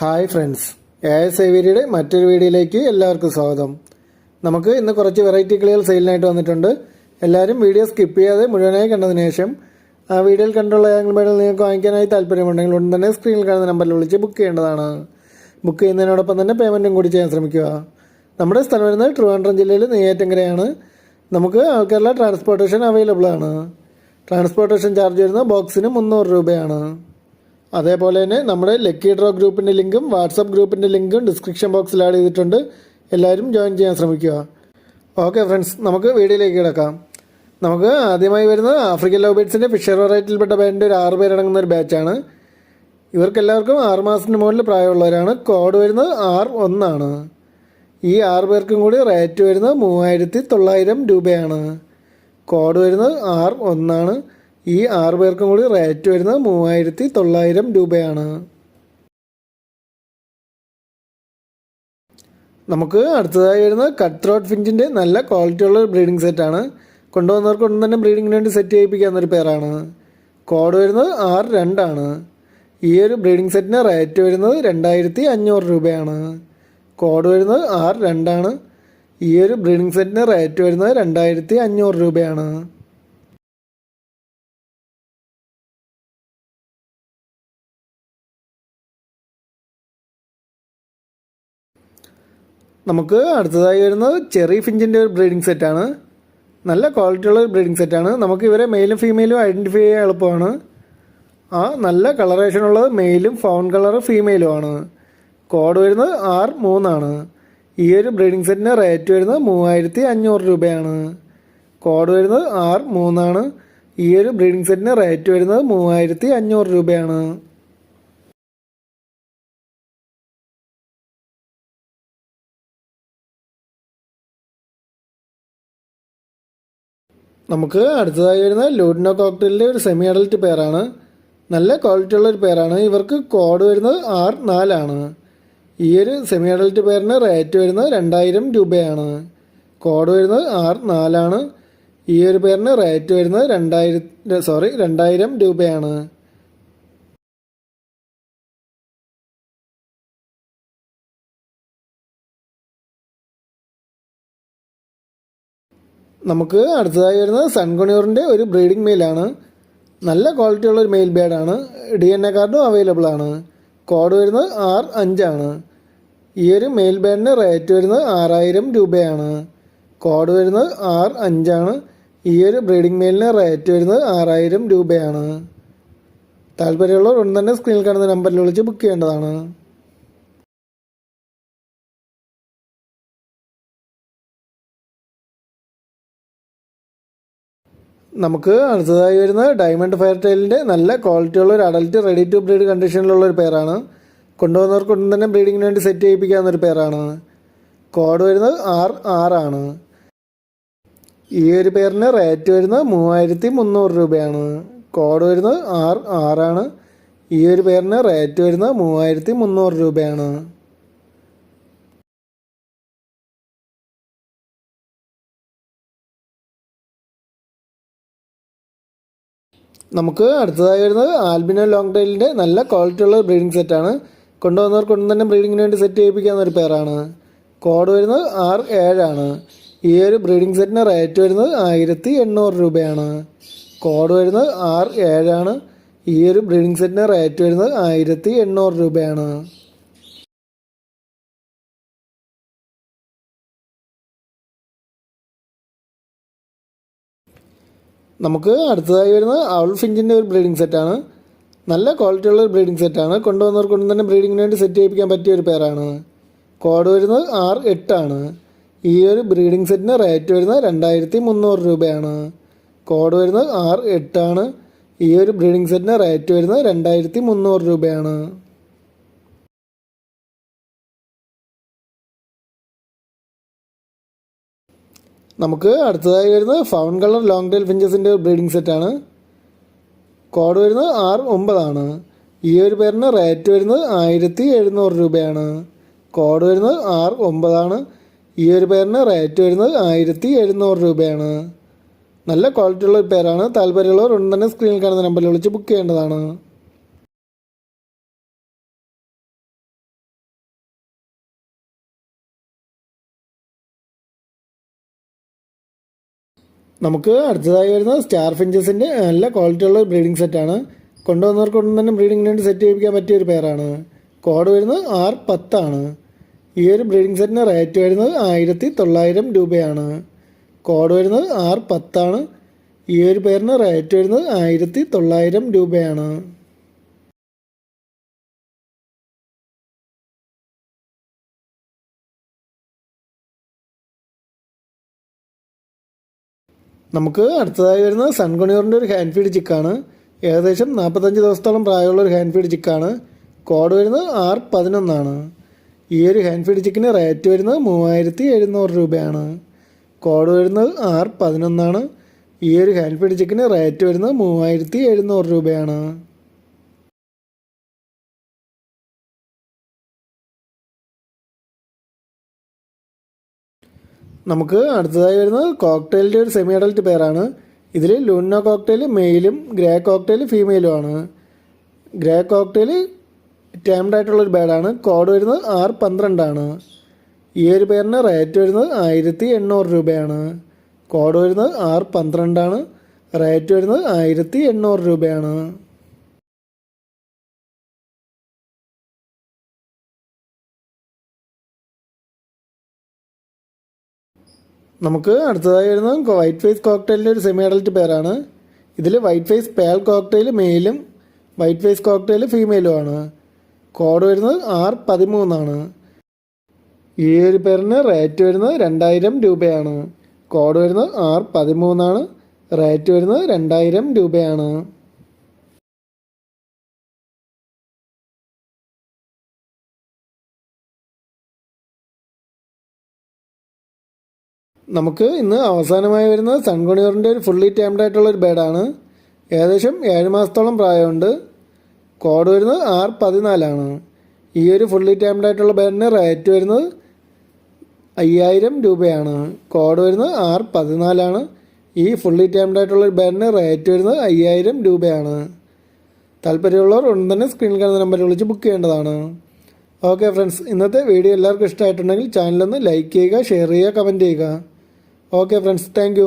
Hi friends. A S ഐവരിയുടെ മറ്റൊരു വീഡിയോയിലേക്ക് എല്ലാവർക്കും സ്വാഗതം. നമുക്ക് ഇന്ന് കുറച്ച് വെറൈറ്റി കിളികൾ സെയിലിനായിട്ട് വന്നിട്ടുണ്ട്. എല്ലാവരും വീഡിയോ സ്കിപ്പ് ചെയ്യാതെ മുഴുവനായി കണ്ടതിന് ശേഷം ആ വീഡിയോയിൽ കണ്ടുള്ള ആംഗ്ലമേഡിൽ നിങ്ങൾക്ക് വാങ്ങിക്കാനായി താല്പര്യമുണ്ടെങ്കിൽ ഉടൻ തന്നെ സ്ക്രീനിൽ കാണുന്ന നമ്പറിൽ വിളിച്ച് ബുക്ക് ചെയ്യേണ്ടതാണ്. ബുക്ക് ചെയ്യുന്നതിനോടൊപ്പം തന്നെ പേയ്മെന്റും കൂടി ചെയ്യാൻ ശ്രമിക്കുക. നമ്മുടെ സ്ഥലം വരുന്നത് ട്രിവാൻഡ്രം ജില്ലയിൽ നെയ്യാറ്റങ്കരയാണ്. നമുക്ക് ആൾക്കാരുടെ ട്രാൻസ്പോർട്ടേഷൻ അവൈലബിൾ ആണ്. ട്രാൻസ്പോർട്ടേഷൻ ചാർജ് വരുന്ന ബോക്സിന് മുന്നൂറ് രൂപയാണ്. അതേപോലെ തന്നെ നമ്മുടെ ലക്കി ഡ്രോ ഗ്രൂപ്പിന്റെ ലിങ്കും വാട്സപ്പ് ഗ്രൂപ്പിന്റെ ലിങ്കും ഡിസ്ക്രിപ്ഷൻ ബോക്സിൽ ആഡ് ചെയ്തിട്ടുണ്ട്. എല്ലാവരും ജോയിൻ ചെയ്യാൻ ശ്രമിക്കുക. ഓക്കെ ഫ്രണ്ട്സ് നമുക്ക് വീഡിയോയിലേക്ക് കിടക്കാം. നമുക്ക് ആദ്യമായി വരുന്നത് ആഫ്രിക്കൻ ലവ് ബേഡ്സിന്റെ ഫിഷർ വെറൈറ്റിയിൽപ്പെട്ട ബാൻഡ് ഒരു ആറ് പേരടങ്ങുന്ന ഒരു ബാച്ചാണ് ഇവർക്കെല്ലാവർക്കും ആറ് മാസത്തിന് മുകളിൽ പ്രായമുള്ളവരാണ്. കോഡ് വരുന്നത് ആർ ഒന്നാണ്. ഈ ആറ് പേർക്കും കൂടി റേറ്റ് വരുന്നത് മൂവായിരത്തി തൊള്ളായിരം രൂപയാണ്. കോഡ് വരുന്നത് ആർ ഒന്നാണ്. ഈ ആറ് പേർക്കും കൂടി റേറ്റ് വരുന്നത് മൂവായിരത്തി തൊള്ളായിരം രൂപയാണ്. നമുക്ക് അടുത്തതായി വരുന്നത് കട്ട് ത്രോട്ട് ഫിഞ്ചിന്റെ നല്ല ക്വാളിറ്റിയുള്ള ഒരു ബ്രീഡിംഗ് സെറ്റാണ് കൊണ്ടുവന്നവർക്കൊന്നും തന്നെ ബ്രീഡിങ്ങിന് വേണ്ടി സെറ്റ് ചെയ്യിപ്പിക്കാവുന്ന ഒരു പേരാണ് കോഡ് വരുന്നത് ആറ് രണ്ടാണ് ഈ ഒരു ബ്രീഡിംഗ് സെറ്റിന് റേറ്റ് വരുന്നത് രണ്ടായിരത്തി അഞ്ഞൂറ് രൂപയാണ്. കോഡ് വരുന്നത് ആറ് രണ്ടാണ് ഈ ഒരു ബ്രീഡിംഗ് സെറ്റിന് റേറ്റ് വരുന്നത് രണ്ടായിരത്തി അഞ്ഞൂറ് രൂപയാണ്. നമുക്ക് അടുത്തതായി വരുന്നത് ചെറി ഫിഞ്ചിന്റെ ഒരു ബ്രീഡിംഗ് സെറ്റാണ് നല്ല ക്വാളിറ്റിയുള്ള ഒരു ബ്രീഡിംഗ് സെറ്റാണ് നമുക്ക് ഇവരെ മെയിലും ഫീമെയിലും ഐഡന്റിഫൈ ചെയ്യാൻ എളുപ്പമാണ്. ആ നല്ല കളറേഷൻ ഉള്ളത് മെയിലും ഫൗൺ കളർ ഫീമെയിലും ആണ്. കോഡ് വരുന്നത് ആർ മൂന്നാണ് ഈ ഒരു ബ്രീഡിംഗ് സെറ്റിന് റേറ്റ് വരുന്നത് മൂവായിരത്തി അഞ്ഞൂറ് രൂപയാണ്. കോഡ് വരുന്നത് ആർ മൂന്നാണ് ഈ ഒരു ബ്രീഡിംഗ് സെറ്റിന് റേറ്റ് വരുന്നത് മൂവായിരത്തി അഞ്ഞൂറ് രൂപയാണ്. നമുക്ക് അടുത്തതായി വരുന്ന ലൂഡിനോ കോക്ടെയിലിന്റെ ഒരു സെമി അഡൽറ്റ് പേരാണ് നല്ല ക്വാളിറ്റി ഉള്ള ഒരു പേരാണ് ഇവർക്ക് കോഡ് വരുന്നത് ആർ നാലാണ് ഈ ഒരു സെമി അഡൽറ്റ് പേരിന് റേറ്റ് വരുന്നത് രണ്ടായിരം രൂപയാണ്. കോഡ് വരുന്നത് ആർ നാലാണ് ഈ ഒരു പേരിന് റേറ്റ് വരുന്നത് രണ്ടായിരം സോറി രണ്ടായിരം രൂപയാണ്. നമുക്ക് അടുത്തതായി വരുന്നത് സൺകൊണിയൂറിന്റെ ഒരു ബ്രീഡിംഗ് മെയിലാണ് നല്ല ക്വാളിറ്റി ഉള്ള ഒരു മെയിൽ ബേഡാണ് ഡി എൻ എ കാർഡും അവൈലബിൾ ആണ്. കോഡ് വരുന്നത് ആർ അഞ്ചാണ് ഈ ഒരു മെയിൽ ബാഡിന്റെ റേറ്റ് വരുന്നത് ആറായിരം രൂപയാണ്. കോഡ് വരുന്നത് ആർ അഞ്ചാണ് ഈ ഒരു ബ്രീഡിംഗ് മെയിലിന് റേറ്റ് വരുന്നത് ആറായിരം രൂപയാണ്. താല്പര്യമുള്ളവർ ഉടൻ തന്നെ സ്ക്രീനിൽ കാണുന്ന നമ്പറിൽ വിളിച്ച് ബുക്ക് ചെയ്യേണ്ടതാണ്. നമുക്ക് അടുത്തതായി വരുന്ന ഡയമണ്ട് ഫയർ ടൈലിന്റെ നല്ല ക്വാളിറ്റിയുള്ള ഒരു അഡൽറ്റ് റെഡി ടു ബ്രീഡ് കണ്ടീഷനിലുള്ള ഒരു പേരാണ് കൊണ്ടുവന്നവർക്കൊന്നും തന്നെ ബ്രീഡിങ്ങിന് വേണ്ടി സെറ്റ് ചെയ്യിപ്പിക്കാവുന്ന ഒരു പേരാണ് കോഡ് വരുന്നത് ആർ ആറാണ് ഈ ഒരു പേരിന് റേറ്റ് വരുന്നത് മൂവായിരത്തി മുന്നൂറ് രൂപയാണ്. കോഡ് വരുന്നത് ആർ ആറാണ് ഈ ഒരു പേരിന് റേറ്റ് വരുന്നത് മൂവായിരത്തി മുന്നൂറ് രൂപയാണ്. നമുക്ക് അടുത്തതായി വരുന്നത് ആൽബിനോ ലോങ് ടൈലിന്റെ നല്ല ക്വാളിറ്റിയുള്ള ബ്രീഡിംഗ് സെറ്റാണ് കൊണ്ടുവന്നവർ കൊണ്ട് തന്നെ ബ്രീഡിങ്ങിന് വേണ്ടി സെറ്റ് ചെയ്യിപ്പിക്കാവുന്ന ഒരു പേരാണ് കോഡ് വരുന്നത് ആർ ഏഴാണ് ഈ ഒരു ബ്രീഡിംഗ് സെറ്റിന് റേറ്റ് വരുന്നത് ആയിരത്തി എണ്ണൂറ് രൂപയാണ്. കോഡ് വരുന്നത് ആർ ഏഴാണ് ഈ ഒരു ബ്രീഡിംഗ് സെറ്റിന് റേറ്റ് വരുന്നത് ആയിരത്തി എണ്ണൂറ് രൂപയാണ്. നമുക്ക് അടുത്തതായി വരുന്നത് അവൾ ഫിഞ്ചിന്റെ ഒരു ബ്രീഡിംഗ് സെറ്റാണ് നല്ല ക്വാളിറ്റിയുള്ള ഒരു ബ്രീഡിംഗ് സെറ്റാണ് കൊണ്ടുവന്നവർ കൊണ്ട് തന്നെ ബ്രീഡിങ്ങിന് വേണ്ടി സെറ്റ് ചെയ്യിപ്പിക്കാൻ പറ്റിയ ഒരു പേരാണ് കോഡ് വരുന്നത് ആർ എട്ടാണ് ഈ ഒരു ബ്രീഡിംഗ് സെറ്റിന് റേറ്റ് വരുന്നത് രണ്ടായിരത്തി മുന്നൂറ് രൂപയാണ്. കോഡ് വരുന്നത് ആർ എട്ടാണ് ഈ ഒരു ബ്രീഡിംഗ് സെറ്റിന് റേറ്റ് വരുന്നത് രണ്ടായിരത്തി മുന്നൂറ് രൂപയാണ്. നമുക്ക് അടുത്തതായി വരുന്നത് ഫൗൺ കളർ ലോങ് ടെയിൽ ഫിഞ്ചസിന്റെ ബ്രീഡിംഗ് സെറ്റാണ് കോഡ് വരുന്നത് ആറ് ഒമ്പതാണ്. ഈ ഒരു പേരിന് റേറ്റ് വരുന്നത് ആയിരത്തി എഴുന്നൂറ് രൂപയാണ്. കോഡ് വരുന്നത് ആറ് ഒമ്പതാണ്. ഈ ഒരു പേരിന് റേറ്റ് വരുന്നത് ആയിരത്തി എഴുന്നൂറ് രൂപയാണ്. നല്ല ക്വാളിറ്റി ഉള്ള ഒരു പേരാണ്. താല്പര്യമുള്ളവർ ഉടൻ തന്നെ സ്ക്രീനിൽ കാണുന്ന നമ്പറിൽ വിളിച്ച് ബുക്ക് ചെയ്യേണ്ടതാണ്. നമുക്ക് അടുത്തതായി വരുന്ന സ്റ്റാർ ഫിഞ്ചസിന്റെ നല്ല ക്വാളിറ്റിയുള്ള ബ്രീഡിംഗ് സെറ്റാണ് കൊണ്ടുവന്നവർക്ക് ഉടൻ തന്നെ ബ്രീഡിംഗ് വേണ്ടി സെറ്റ് ചെയ്യിപ്പിക്കാൻ പറ്റിയ ഒരു പേരാണ് കോഡ് വരുന്നത് ആർ പത്താണ് ഈ ഒരു ബ്രീഡിംഗ് സെറ്റിന് റേറ്റ് വരുന്നത് ആയിരത്തി തൊള്ളായിരം രൂപയാണ്. കോഡ് വരുന്നത് ആർ പത്താണ് ഈ ഒരു പേരിന് റേറ്റ് വരുന്നത് ആയിരത്തി തൊള്ളായിരം രൂപയാണ്. നമുക്ക് അടുത്തതായി വരുന്നത് സൺകുണിയൂറിന്റെ ഒരു ഹാൻഡ് ഫീഡ് ചിക്കാണ് ഏകദേശം നാൽപ്പത്തഞ്ച് ദിവസത്തോളം പ്രായമുള്ള ഒരു ഹാൻഡ് ഫീഡ് ചിക്കാണ് കോഡ് വരുന്നത് ആർ പതിനൊന്നാണ്. ഈ ഒരു ഹാൻഡ് ഫീഡ് ചിക്കിന് റേറ്റ് വരുന്നത് മൂവായിരത്തി എഴുന്നൂറ് രൂപയാണ്. കോഡ് വരുന്നത് ആർ പതിനൊന്നാണ്. ഈ ഒരു ഹാൻഡ് ഫീഡ് ചിക്കിന് റേറ്റ് വരുന്നത് മൂവായിരത്തി എഴുന്നൂറ് രൂപയാണ്. നമുക്ക് അടുത്തതായി വരുന്നത് കോക്ടെയിലിന്റെ ഒരു സെമി അഡൽറ്റ് പേരാണ്. ഇതിൽ ലൂണോ കോക്ടെയിൽ മെയിലും ഗ്രേ കോക്ടെയിൽ ഫീമെയിലും ആണ് ഗ്രേ കോക്ടെയിൽ ടേംഡ് ആയിട്ടുള്ള ഒരു ബേഡാണ് കോഡ് വരുന്നത് ആർ പന്ത്രണ്ടാണ്. ഈ ഒരു പേരിന് റേറ്റ് വരുന്നത് ആയിരത്തി എണ്ണൂറ് രൂപയാണ്. കോഡ് വരുന്നത് ആർ പന്ത്രണ്ടാണ്. റേറ്റ് വരുന്നത് ആയിരത്തി എണ്ണൂറ് രൂപയാണ്. നമുക്ക് അടുത്തതായി വരുന്നത് വൈറ്റ് ഫേസ് കോക്ടെയിലിന്റെ ഒരു സെമി അഡൽറ്റ് പേരാണ് ഇതിൽ വൈറ്റ് ഫേസ് പേൽ കോക്ടെയിൽ മെയിലും വൈറ്റ് ഫേസ് കോക്ടെയിൽ ഫീമെയിലും ആണ്. കോഡ് വരുന്നത് ആർ പതിമൂന്നാണ് ഈ ഒരു പേരിന് റേറ്റ് വരുന്നത് രണ്ടായിരം രൂപയാണ്. കോഡ് വരുന്നത് ആർ പതിമൂന്നാണ് റേറ്റ് വരുന്നത് രണ്ടായിരം രൂപയാണ്. നമുക്ക് ഇന്ന് അവസാനമായി വരുന്നത് സൺകുണിയറിന്റെ ഒരു ഫുള്ളി ടൈംഡ് ആയിട്ടുള്ള ഒരു ബേഡാണ്. ഏകദേശം ഏഴ് മാസത്തോളം പ്രായമുണ്ട്. കോഡ് വരുന്നത് ആർ പതിനാലാണ്. ഈ ഒരു ഫുള്ളി ടൈംഡ് ആയിട്ടുള്ള ബേഡിന് റേറ്റ് വരുന്നത് അയ്യായിരം രൂപയാണ്. കോഡ് വരുന്നത് ആർ പതിനാലാണ്. ഈ ഫുള്ളി ടൈംഡ് ആയിട്ടുള്ള ഒരു ബേഡിന് റേറ്റ് വരുന്നത് അയ്യായിരം രൂപയാണ്. താല്പര്യമുള്ളവർ ഉടൻ തന്നെ സ്ക്രീനിൽ കാണുന്ന നമ്പറിൽ വിളിച്ച് ബുക്ക് ചെയ്യേണ്ടതാണ്. ഓക്കെ ഫ്രണ്ട്സ് ഇന്നത്തെ വീഡിയോ എല്ലാവർക്കും ഇഷ്ടമായിട്ടുണ്ടെങ്കിൽ ചാനലൊന്ന് ലൈക്ക് ചെയ്യുക ഷെയർ ചെയ്യുക കമന്റ് ചെയ്യുക. Okay friends thank